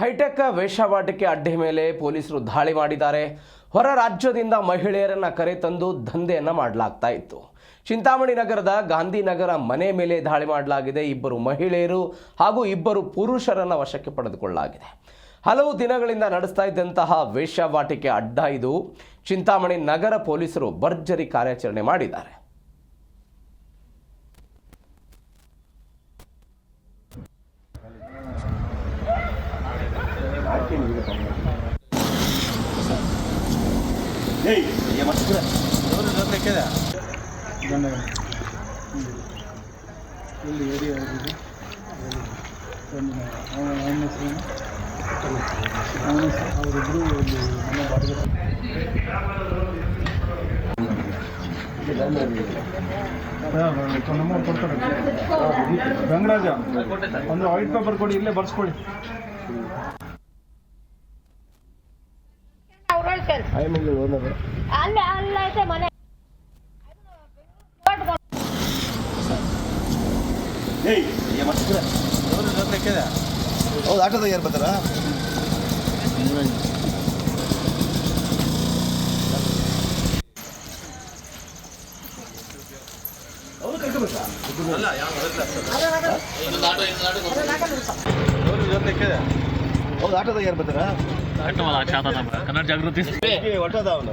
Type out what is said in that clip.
High tech ವೇಷವಾಟಿಕೆ ಅಡ್ಡೆ ಮೇಲೆ ಪೊಲೀಸರು ದಾಳಿ ಮಾಡಿದ್ದಾರೆ. ಹೊರ ರಾಜ್ಯದಿಂದ ಮಹಿಳೆಯರನ್ನು ಕರೆತಂದು ದಂಧೆಯನ್ನು ಮಾಡಲಾಗ್ತಾ ಇತ್ತು. ಚಿಂತಾಮಣಿ ನಗರದ ಗಾಂಧಿನಗರ ಮನೆ ಮೇಲೆ ದಾಳಿ ಮಾಡಲಾಗಿದೆ. ಇಬ್ಬರು ಮಹಿಳೆಯರು ಹಾಗೂ ಇಬ್ಬರು ಪುರುಷರನ್ನ ವಶಕ್ಕೆ ಪಡೆದುಕೊಳ್ಳಲಾಗಿದೆ. ಹಲವು ದಿನಗಳಿಂದ ನಡೆಸ್ತಾ ಇದ್ದಂತಹ ವೇಷವಾಟಿಕೆ ಅಡ್ಡ ಇದು. ಚಿಂತಾಮಣಿ ನಗರ ಪೊಲೀಸರು ಭರ್ಜರಿ ಕಾರ್ಯಾಚರಣೆ ಮಾಡಿದ್ದಾರೆ. ಎಲ್ಲಿ ಏರಿಯಾ ಒಂದು ಅವನ ಹೆಸರೇನು ಅವನ ಹೆಸರು ಅವರಿಬ್ಬರು ಇಲ್ಲಿ ನಮ್ಮ ಬಾಡಿಗೆ ನಮ್ಮ ಕೊಡ್ತಾರೆ ಗಂಗರಾಜ ಒಂದು ವೈಟ್ ಪೇಪರ್ ಕೊಡಿ ಇಲ್ಲೇ ಬರ್ಸ್ಕೊಡಿ ಅವ್ರು ಹೇಳ್ತಾರೆ ಅಲ್ಲ ಅಲ್ಲ ಐತೆ ಮನೆ. ಹೌದು ಆಟೋದಾಗ ಯಾರು ಬರ್ತಾರಾ? ಹೌದು ಆಟೋದಾಗ ಯಾರು ಬರ್ತಾರ? ಕನ್ನಡ ಜಾಗೃತಿ. ಒಟ್ಟದ ಅವನು?